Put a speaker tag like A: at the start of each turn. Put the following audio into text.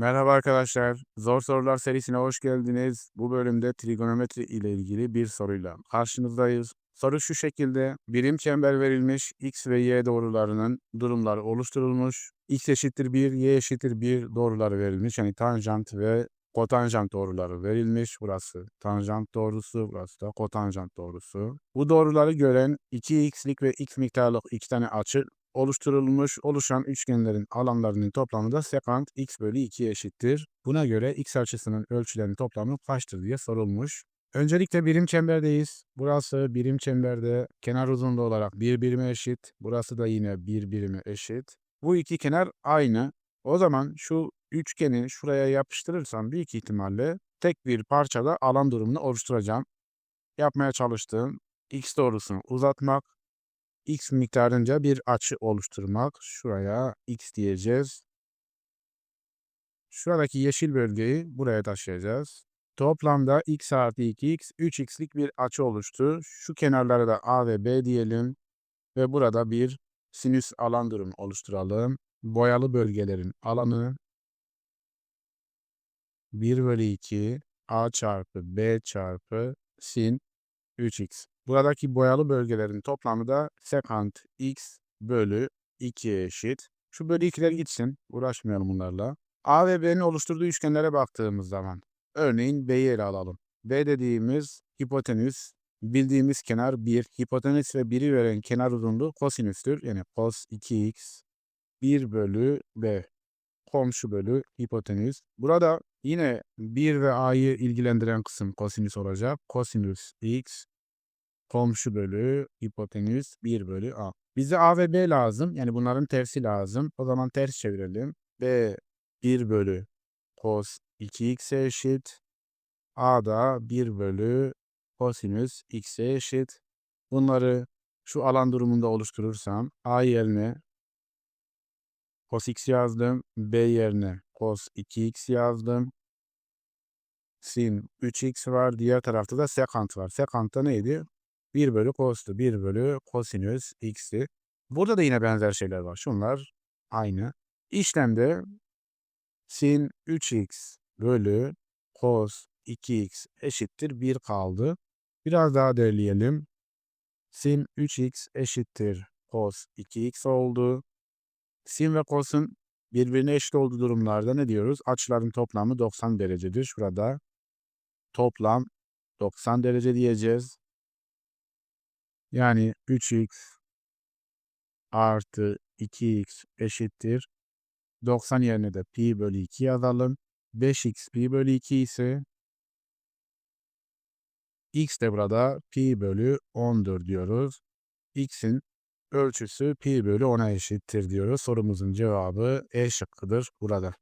A: Merhaba arkadaşlar. Zor sorular serisine hoş geldiniz. Bu bölümde trigonometri ile ilgili bir soruyla karşınızdayız. Soru şu şekilde. Birim çember verilmiş x ve y doğrularının durumları oluşturulmuş. x eşittir 1, y eşittir 1 doğruları verilmiş. Yani tanjant ve kotanjant doğruları verilmiş. Burası tanjant doğrusu, burası da kotanjant doğrusu. Bu doğruları gören 2x'lik ve x miktarlık iki tane açı oluşturulmuş oluşan üçgenlerin alanlarının toplamı da sekant x bölü 2 eşittir. Buna göre x açısının ölçülerinin toplamı kaçtır diye sorulmuş. Öncelikle birim çemberdeyiz. Burası birim çemberde kenar uzunluğu olarak bir birime eşit. Burası da yine bir birime eşit. Bu iki kenar aynı. O zaman şu üçgeni şuraya yapıştırırsam büyük ihtimalle tek bir parçada alan durumunu oluşturacağım. Yapmaya çalıştığım x doğrusunu uzatmak, x miktarınca bir açı oluşturmak. Şuraya x diyeceğiz. Şuradaki yeşil bölgeyi buraya taşıyacağız. Toplamda x artı 2x, 3x'lik bir açı oluştu. Şu kenarlara da a ve b diyelim. Ve burada bir sinüs alan durumu oluşturalım. Boyalı bölgelerin alanı 1 bölü 2 a çarpı b çarpı sin 3x. Buradaki boyalı bölgelerin toplamı da sekant x bölü 2'ye eşit. Şu bölü 2'ler gitsin. Uğraşmayalım bunlarla. A ve B'nin oluşturduğu üçgenlere baktığımız zaman. Örneğin B'yi ele alalım. B dediğimiz hipotenüs bildiğimiz kenar 1. Hipotenüs ve 1'i veren kenar uzunluğu kosinüstür. Yani cos 2x 1 bölü B. Komşu bölü hipotenüs. Burada yine 1 ve A'yı ilgilendiren kısım kosinüs olacak. Kosinüs x komşu bölü hipotenüs 1 bölü A. Bize A ve B lazım. Yani bunların tersi lazım. O zaman ters çevirelim. B 1 bölü cos 2x'e eşit. A da 1 bölü kosinüs x'e eşit. Bunları şu alan durumunda oluşturursam A yerine cos x yazdım. B yerine cos 2x yazdım. Sin 3x var. Diğer tarafta da sekant var. Sekant da neydi? 1 bölü cos'tu. 1 bölü kosinüs x'ti. Burada da yine benzer şeyler var. Şunlar aynı. İşlemde sin 3x bölü cos 2x eşittir 1 kaldı. Biraz daha derleyelim. Sin 3x eşittir cos 2x oldu. Sin ve cos'un birbirine eşit olduğu durumlarda ne diyoruz? Açıların toplamı 90 derecedir. Şurada toplam 90 derece diyeceğiz. Yani 3x artı 2x eşittir. 90 yerine de pi bölü 2 yazalım. 5x pi bölü 2 ise x de burada pi bölü 10'dur diyoruz. x'in ölçüsü pi bölü 10'a eşittir diyoruz. Sorumuzun cevabı E şıkkıdır burada.